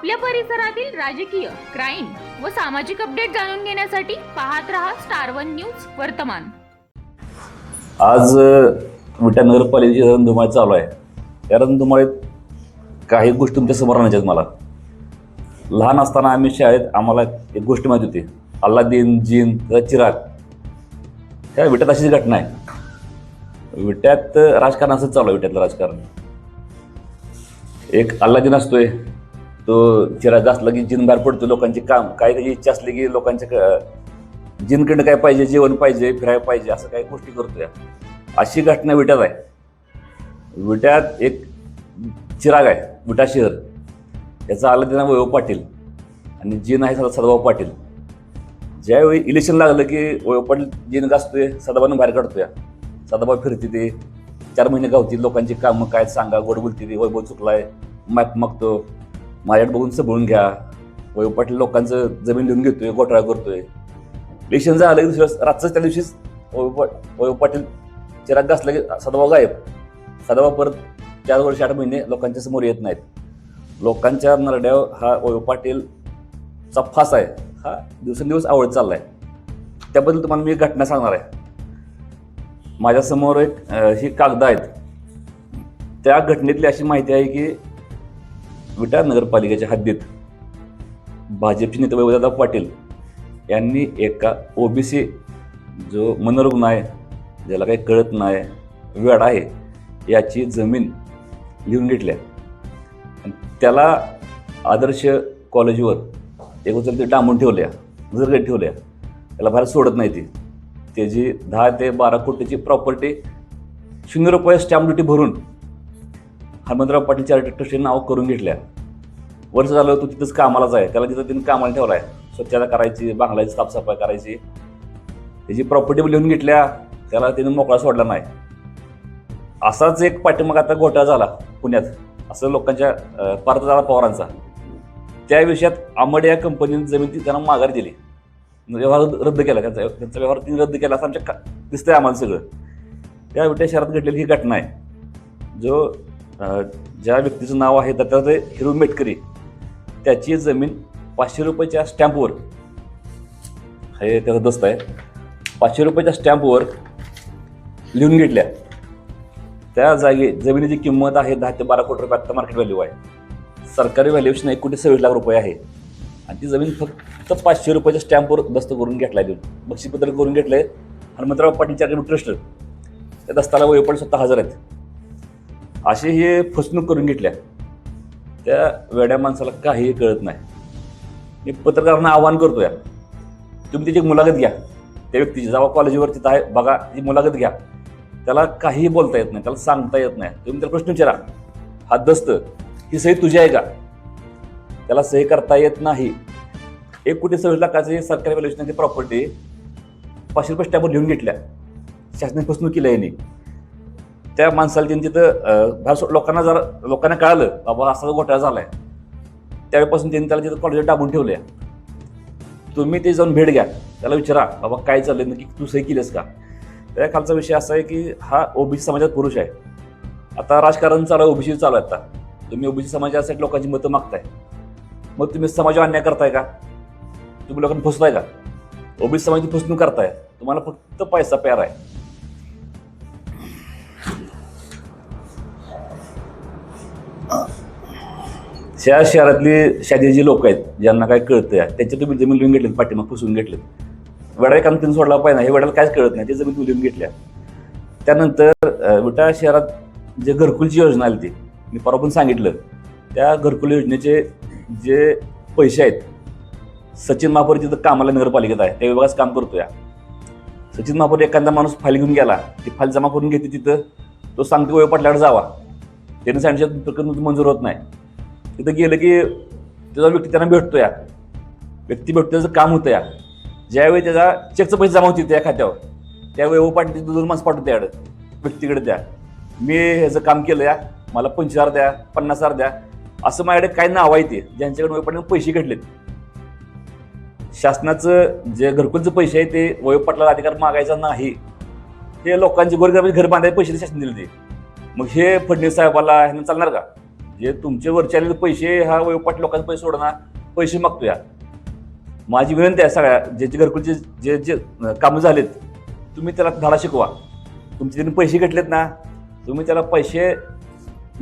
आपल्या परिसरातील राजकीय क्राईम व सामाजिक अपडेट जाणून घेण्यासाठी पाहत रहा स्टार वन न्यूज वर्तमान. आज विटा नगरपालिकेची रणधुमाळी चालू आहे. या रणधुमाळीत काही गोष्टी तुमच्यासमोर आणायच्या आहेत मला. लहान असताना आम्ही शाळेत आम्हाला एक गोष्ट माहिती होती. अल्लादीन जीन त्याचा चिराग. त्या विट्यात अशीच घटना आहे. विट्यात राजकारण असंच चालू आहे विट्यातलं राजकारण. एक अल्लादीन असतोय तो चिराग असला की जिन बाहेर पडतो लोकांचे काम काय त्याची इच्छा असली की लोकांच्या क- जिनकडनं काय पाहिजे जेवण पाहिजे फिरायला पाहिजे असं काही गोष्टी करतोय. अशी घटना विट्यात आहे. विट्यात एक चिराग आहे विटा शहर. याचा आलं त्यांना वैभव पाटील आणि जीन आहे सदाभाऊ पाटील. ज्यावेळी इलेक्शन लागलं की वैभव पाटील जीन गाजतोय सदाभाऊनं बाहेर काढतोय. सदाभाऊ फिरते ते. चार महिने गावतील लोकांची कामं काय सांगा गोड बोलते ते वैभव चुकलाय मॅप मागतो. माझ्याकडे बघून सबळून घ्या. वैभव पाटील लोकांचं जमीन लिहून घेतोय घोटाळा करतोय. इलेक्शन झालं की दुसऱ्या रातच त्या दिवशीच वैभव पाटील चिराग घासला की सदाभाऊ गायब. सदाभाऊ परत चार वर्ष आठ महिने लोकांच्या समोर येत नाहीत. लोकांच्या नरड्यावर हा वैभव पाटीलचा फास आहे. हा दिवसेंदिवस आवडत चाललाय. त्याबद्दल तुम्हाला मी एक घटना सांगणार आहे. माझ्यासमोर एक ही कागद आहेत. त्या घटनेतली अशी माहिती आहे की विटा नगरपालिकेच्या हद्दीत भाजपचे नेते वैभवदादा पाटील यांनी एका ओबीसी जो मनोरुग्ण आहे ज्याला काही कळत नाही वेळ आहे याची जमीन लिहून घेतल्या त्याला आदर्श कॉलेजवर एक उचल ते डांबून ठेवल्या नजरगड ठेवल्या. त्याला बाहेर सोडत नाही ती. त्याची दहा ते बारा कोटीची प्रॉपर्टी शून्य रुपये स्टॅम्प ड्युटी भरून हनुमंतराव पाटील चॅरिटी ट्रस्टची नाव करून घेतल्या. वर्ष झालं तो तिथंच कामालाच आहे त्याला तिथं तिने कामाला ठेवला आहे स्वच्छता करायची बांगलाची साफसफाई करायची. त्याची प्रॉपर्टी लिहून घेतल्या. त्याला तिने मोकळा सोडला नाही. असाच एक पाठिंबा आता घोटाळा झाला पुण्यात. असं लोकांच्या अं, झाला पवारांचा. त्या विषयात आंबड या कंपनीने जमीन ती त्यांना माघार दिली. व्यवहार रद्द केला त्यांचा. त्यांचा व्यवहार तिने रद्द केला असं आमच्या का दिसतंय आम्हाला सगळं. त्या विट्या शहरात घडलेली ही घटना आहे. जो ज्या व्यक्तीचं नाव आहे दत्तात्रय ते हिरू मेटकरी त्याची जमीन पाचशे रुपयाच्या स्टॅम्पवर. हे त्याचा दस्त आहे. पाचशे रुपयाच्या स्टॅम्पवर लिहून घेतल्या. त्या जागे जमिनीची किंमत आहे दहा ते बारा कोटी रुपये आत्ता मार्केट व्हॅल्यू आहे. सरकारी व्हॅल्युएशन एक कोटी सव्वीस लाख रुपये आहे. आणि ती जमीन फक्त पाचशे रुपयाच्या स्टॅम्पवर दस्त करून घेतला देऊन. बक्षीपत्र करून घेतलंय. हनुमंतराव पाटील चॅरिटेबल ट्रस्ट त्या दस्ताला वैपट स्वतः हजर आहेत. असे हे फसवणूक करून घेतल्या. त्या वेड्या माणसाला काहीही कळत नाही. मी पत्रकारांना आवाहन करतोय. तुम्ही त्याची मुलाखत घ्या. त्या व्यक्तीची जेव्हा कॉलेजवर तिथं आहे. बघा ती मुलाखत घ्या. त्याला काहीही बोलता येत नाही. त्याला सांगता येत नाही. तुम्ही त्याला प्रश्न विचारा. हा दस्त ही सही तुझी आहे का? त्याला सही करता येत नाही. एक कोटी सव्वीस लाखाची सरकारी व्हॅल्युएशनची प्रॉपर्टी पाचशे रुपये स्टॅम्पवर लिहून घेतल्या. शासनाने फसवणूक केली यांनी. त्या माणसाला त्यांनी तिथं अं, लोकांना जर लोकांना कळालं बाबा असा घोटाळा झाला आहे त्यावेळेपासून त्यांनी त्याला तिथं कॉलेजात टाकून ठेवल्या. तुम्ही ते जाऊन भेट घ्या. त्याला विचारा बाबा काय चाललंय नक्की तू सही केलीस का? त्या खालचा विषय असा आहे की हा ओबीसी समाजात पुरुष आहे. आता राजकारण चालू आहे ओबीसी चालू आहे आता. तुम्ही ओबीसी समाजासाठी लोकांची मतं मागताय. मग तुम्ही समाजावर अन्याय करताय का? तुम्ही लोकांना फसताय का? ओबीसी समाजाची फसवणूक करताय. तुम्हाला फक्त पैसा प्यार आहे. शहर शहरातली शादी जी लोक आहेत ज्यांना काय कळतं त्यांच्या तुम्ही जमीन लिहून घेतली पाठीमाग पुसून घेतलेत. वडा काम त्यांनी सोडला पाहिजे हे वडाला काहीच कळत नाही ते जमीन तुम्ही लिहून घेतल्या. त्यानंतर अं, विटा शहरात जे घरकुलची योजना आली ती मी परवा पण सांगितलं त्या घरकुल योजनेचे जे पैसे आहेत सचिन महापौर जिथं कामाला नगरपालिकेत आहे त्या विभागात काम करतो या सचिन महापौर एखादा माणूस फाईल घेऊन गेला ती फाईल जमा करून घेते तिथं तो सांगतो वय पटल्यावर जावा. त्याने सांगितलं प्रकरण मंजूर होत नाही. तिथं गेलं की त्याचा व्यक्ती त्यांना भेटतो या व्यक्ती भेटतो त्याचं काम होतं या ज्यावेळी त्याचा चेकचं पैसे जमा होते त्या खात्यावर त्यावेळी ओ पाटील दोन माणसं पाठवतो याकडं व्यक्तीकडे द्या. मी ह्याचं काम केलं या मला पंचवीस हजार द्या पन्नास हजार द्या असं माझ्याकडे काय नाव आहे ते ज्यांच्याकडे वय पैसे घेतलेत. शासनाचं जे घरकुलचं पैसे आहे ते वयोपाटला अधिकार मागायचा नाही. हे लोकांचे गोरगरिबाचे घर बांधायचे पैसे शासन दिले ते मग हे फडणवीस साहेबाला ह्यांना चालणार का? जे तुमचे वरचे पैसे हा वयोपाट लोकांचे पैसे सोडणार पैसे मागतो या माझी विनंती आहे सगळ्या ज्याचे घरकुलचे जे जे कामं झालेत तुम्ही त्याला धाडा शिकवा. तुमचे त्यांनी पैसे घेतलेत ना तुम्ही त्याला पैसे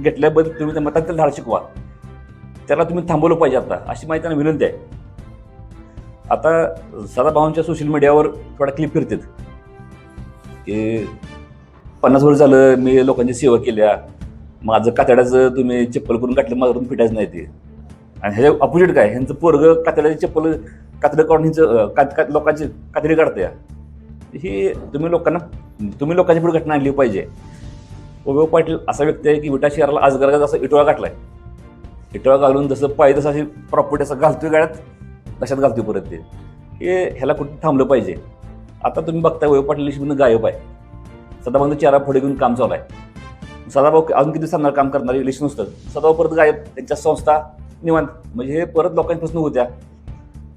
घेतल्याबद्दल तुम्ही त्या मतात त्याला धडा शिकवा. त्याला तुम्ही थांबवलं पाहिजे आता अशी माहिती त्यांना विनंती आहे. आता सदाभावांच्या सोशल मीडियावर थोडा क्लिप फिरतात. की पन्नास वर्ष झालं मी लोकांची सेवा केल्या. माझं कातड्याचं तुम्ही चप्पल करून काटलं माझ्यावरून फिटायचं नाही ते. आणि ह्याच्या अपोजिट काय ह्यांचं पोरग कातड्याची चप्पल कातडं काढून ह्यांचं कात कात लोकांची कातडी काढते ही तुम्ही लोकांना तुम्ही लोकांची पुढे घटना आणली पाहिजे. ओबे पाटील असा व्यक्ती आहे की विटा शहराला आज गरज असा इटोळा काटलाय इटोळा घालून जसं पाहिजे तसं अशी प्रॉपर्टी असं घालतोय गाड्यात तशात घालतोय परत ते. हे ह्याला कुठे थांबलं पाहिजे. आता तुम्ही बघताय वैभव पाटील गायब आहे. सदाबंध चेहरा पुढे घेऊन काम चालू आहे. सदाभाऊ अजून किती सांगणार काम करणारे? इलेक्शन नसतं सदाभाऊ परत गायब. त्यांच्या संस्था निवांत. म्हणजे हे परत लोकांपासून होत्या.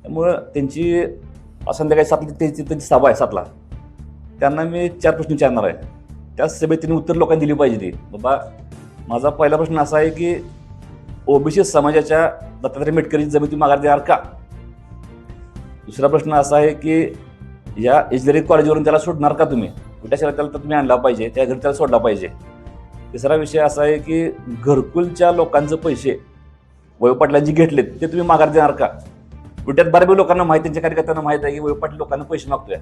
त्यामुळं त्यांची संध्याकाळी सातला त्यांची त्यांची सभा आहे सातला. त्यांना मी चार प्रश्न विचारणार आहे. त्या सभेत त्यांनी उत्तर लोकांनी दिली पाहिजे ती. बाबा माझा पहिला प्रश्न असा आहे की ओबीसी समाजाच्या दत्तात्रय मेटकरीची जमीन तुम्ही माघार देणार का? दुसरा प्रश्न असा आहे की या इंजिनिअरिंग कॉलेजवरून त्याला सोडणार का तुम्ही? कुठल्या शहरात त्याला तर तुम्ही आणला पाहिजे? त्या घरी त्याला सोडला पाहिजे. तिसरा विषय असा आहे की घरकुलच्या लोकांचे पैसे वयोपाटलांची घेतलेत ते तुम्ही माघार देणार का? विट्यात बऱ्यापैकी लोकांना माहिती त्यांच्या कार्यकर्त्यांना माहीत आहे की वयोपाटील लोकांना पैसे मागतोय.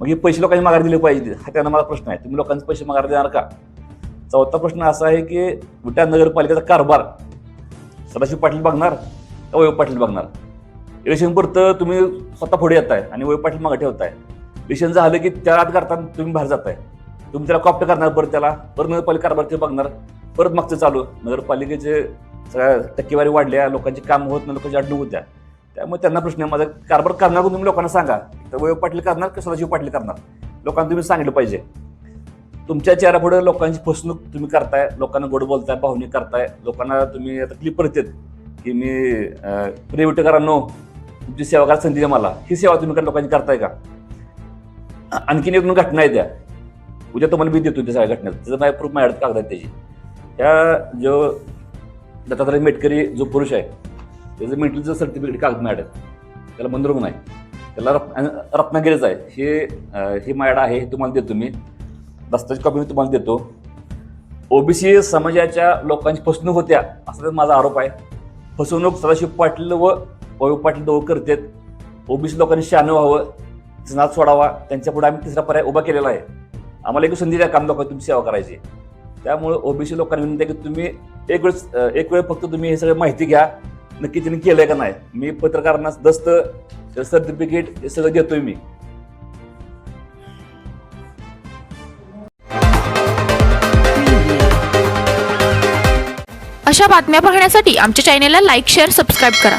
मग हे पैसे लोकांनी माघार दिले पाहिजे हा त्यांना मला प्रश्न आहे. तुम्ही लोकांचे पैसे माघार देणार का? चौथा प्रश्न असा आहे की विटा नगरपालिकेचा कारभार सदाशिव पाटील बघणार का वयो पाटील बघणार? इलेक्शन पुरतं तुम्ही स्वतः पुढे येताय आणि वयो पाटील मागे ठेवताय. इलेक्शन झालं की त्या रात करताना तुम्ही बाहेर जाताय. तुम्ही त्याला कॉप्ट करणार परत त्याला. परत नगरपालिका कारभार ते बघणार. परत मागचं चालू. नगरपालिकेचे सगळ्या टक्केवारी वाढल्या. लोकांची काम होत नाही लोकांची अडणूक होत्या. त्यामुळे त्यांना प्रश्न आहे. माझा कारभार करणार तुम्ही लोकांना सांगा. तर वयो पाटील करणार की सदाशिव पाटील करणार? लोकांना तुम्ही सांगितलं पाहिजे. तुमच्या चेहऱ्यापुढे लोकांची फसवणूक तुम्ही करताय. लोकांना गोड बोलताय भावनिक करताय. लोकांना तुम्ही आता क्लिप परत की मी अं, तुमची सेवा करायला संधी द्या मला. ही सेवा तुम्ही लोकांची करताय का? आणखीन एक घटना आहे त्या. उद्या तुम्हाला मी देतो त्या सगळ्या घटनेत त्याचं माझ्या प्रूफ माझ्याकडे कागद आहेत त्याची. त्या जो दत्तात्रय मेटकरी जो पुरुष आहे त्याचं मेंटलचं सर्टिफिकेट कागद माझ्याकडे. त्याला मंदिर नाही. आहे त्याला रत् रत्नागिरीच आहे. हे हे माझ्याकडे आहे हे तुम्हाला देतो मी. दस्ताची कॉपी मी तुम्हाला देतो. ओबीसी समाजाच्या लोकांची फसवणूक होत्या असा तर माझा आरोप आहे. फसवणूक सदाशिव पाटील व वैभव पाटील दोघं करतात. ओबीसी लोकांनी शहाणं व्हावं नाच सोडावा. त्यांच्या पुढे आम्ही तिसरा पर्याय उभा केलेला आहे. आम्हाला एक संधी द्या काम लोकांची तुमची सेवा करायची. त्यामुळे ओबीसी लोकांनी विनंती आहे की तुम्ही एक वेळ एक वेळ फक्त तुम्ही हे सगळं माहिती घ्या नक्की त्यांनी केलंय का नाही. मी पत्रकारांना दस्त सर्टिफिकेट हे सगळं देतोय मी. अशा बातम्या पाहण्यासाठी आमच्या चॅनेलला लाईक शेअर सबस्क्राईब करा.